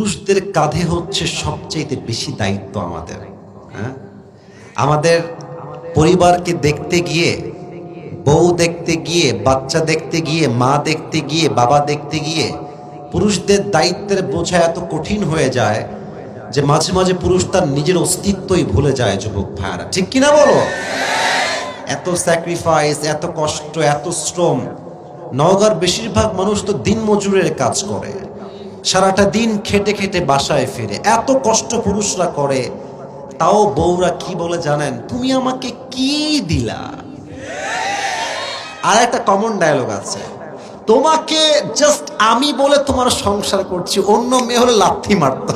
পুরুষদের কাঁধে হচ্ছে সবচেয়ে বেশি দায়িত্ব আমাদের হ্যাঁ? আমাদের পরিবারকে দেখতে গিয়ে, বউ দেখতে গিয়ে, বাচ্চা দেখতে গিয়ে, মা দেখতে গিয়ে, বাবা দেখতে গিয়ে পুরুষদের দায়িত্বের বোঝা এত কঠিন হয়ে যায় যে মাঝে মাঝে পুরুষ তার নিজের অস্তিত্বই ভুলে যায়, যুবক ভাইয়ারা। ঠিক কিনা বলো? এত স্যাক্রিফাইস এত কষ্ট, এত শ্রম, নওগাঁর বেশিরভাগ মানুষ তো দিন মজুরের কাজ করে। সারাটা দিন খেটে খেটে বাসায় ফিরে। এত কষ্ট পুরুষরা করে। তাও বউরা কি বলে জানেন? তুমি আমাকে কি দিলা? আর একটা কমন ডায়লগ আছে। তোমাকে জাস্ট আমি বলে তোমার সংসার করছি, অন্য মেয়ে হলে লাথি মারত।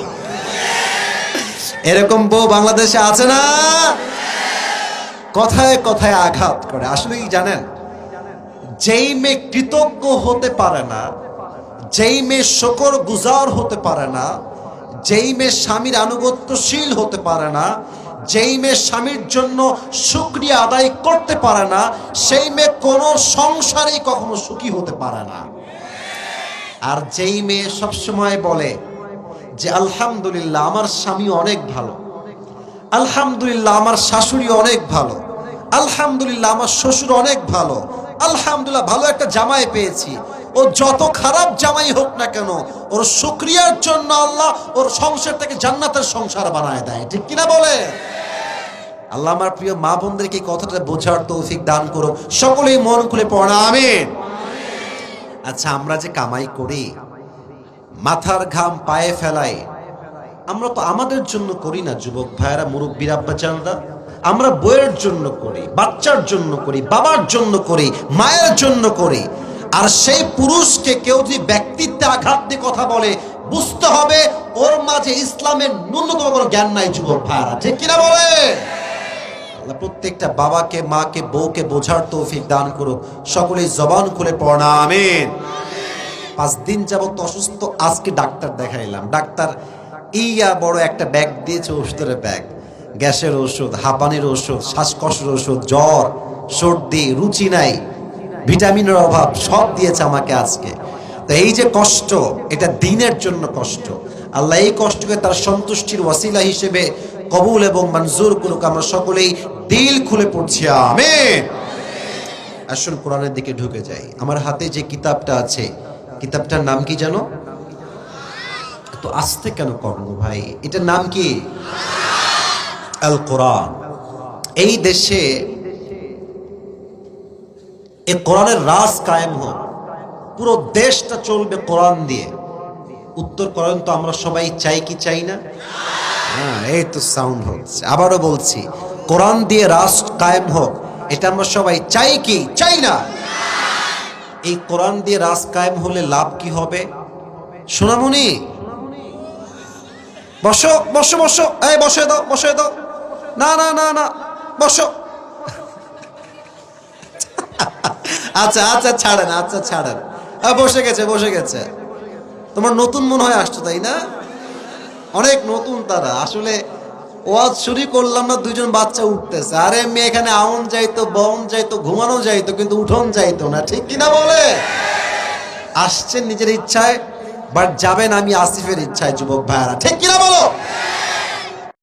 এরকম বউ বাংলাদেশে আছে না? কথায় কথায় আঘাত করে। আসলে কি জানেন, যেই মেয়ে কৃতজ্ঞ হতে পারে না যেই মেয়ে শকর গুজার হতে পারে না, যেই মেয়ে স্বামীর আনুগত্যশীল হতে পারে না, যেই মেয়ে স্বামীর জন্য সুক্রিয়া আদায় করতে পারে না, সেই মেয়ে কোনো সংসারেই কখনো সুখী হতে পারে না। আর যেই মেয়ে সবসময় বলে যে, আলহামদুলিল্লাহ, আমার স্বামী অনেক ভালো। আলহামদুলিল্লাহ, আমার শাশুড়ি অনেক ভালো। আলহামদুলিল্লাহ, আমার শ্বশুর অনেক ভালো। আলহামদুলিল্লাহ, ভালো একটা জামাই পেয়েছি। ও যত খারাপ জামাই হোক না কেন, ওর শুক্রিয়ার জন্য আল্লাহ ওর সংসার থেকে জান্নাতের সংসার বানায় দেয়। ঠিক কিনা বলে? আল্লাহ আমার প্রিয় মা বোনদেরকে কথাটা বোঝার তৌফিক দান করো সকলেই মন খুলে পড়া আমিন। আচ্ছা আমরা যে কামাই করি, মাথার ঘাম পায়ে ফেলাই, আমরা তো আমাদের জন্য করি না, যুবক ভাইয়েরা, মুরব্বীর আব্বা চান্দা আমরা বইয়ের জন্য করি, বাচ্চার জন্য করি, বাবার জন্য করি, মায়ের জন্য করি। আর সেই পুরুষকে কেউ যদি ব্যক্তিত্বে আঘাত দিয়ে কথা বলে, বুঝতে হবে ওর মাঝে ইসলামের ন্যূনতম কোনো জ্ঞান নাই, যুবক ভাইয়েরা। ঠিক কিনা বলে প্রত্যেকটা বাবাকে, মাকে, বউকে বোঝার তৌফিক দান করুক। সকলেই জবান খুলে পড়া আমিন। পাঁচ দিন যাবত অসুস্থ, আজকে ডাক্তার দেখাইলাম। ডাক্তার ইয়া বড় একটা ব্যাগ দিয়েছে, ওষুধের ব্যাগ। গ্যাসের ওষুধ, হাঁপানির ওষুধ, শ্বাসকষ্টের ওষুধ, জ্বর, সর্দি, রুচি নাই। ভিটামিনের অভাব সব দিয়েছে আমাকে আজকে। তো এই যে কষ্ট, এটা দিনের জন্য কষ্ট। আল্লাহ এই কষ্টকে তার সন্তুষ্টির ওয়াসিলা হিসেবে কবুল এবং মঞ্জুর করুক। আমরা সকলেই দিল খুলে পড়ছি। আমি আসুন কোরআনের দিকে ঢুকে যাই। আমার হাতে যে কিতাবটা আছে, কিতাবটার নাম কি জানো? তো আসতে কেন করব ভাই? এটার নাম কি? আল কোরআন এই দেশে এই কোরআনের রাজ কায়েম হোক। পুরো দেশটা চলবে কোরআন দিয়ে। উত্তর করেন তো আমরা সবাই চাই কি চাই না? হ্যাঁ এই তো সাউন্ড হচ্ছে। আবারও বলছি, কোরআন দিয়ে রাষ্ট্র কায়েম হোক, এটা আমরা সবাই চাই কি? চাই না। এই কোরআন দিয়ে রাজ কায়েম হলে লাভ কি হবে? সোনামণি, বসো বসো বসো। এই বসে দাও বসে দাও। না না না না, বসো। আচ্ছা আচ্ছা ছাড়েন আচ্ছা ছাড়েন। বসে গেছে বসে গেছে। তোমার নতুন মনে হয় আসছো, তাই না? অনেক নতুন তারা। আসলে ওয়াজ শুরু করলাম না দুজন বাচ্চা উঠতেছে। আরে মেয়ে এখানে আউন যাইতো বন যাইতো, ঘুমানো যাইতো, কিন্তু উঠোন যাইতো না। ঠিক কিনা বলে? আসছেন নিজের ইচ্ছায় বাট যাবেন আমি আসিফের ইচ্ছায়, যুবক ভাইয়ারা। ঠিক কিনা বলো?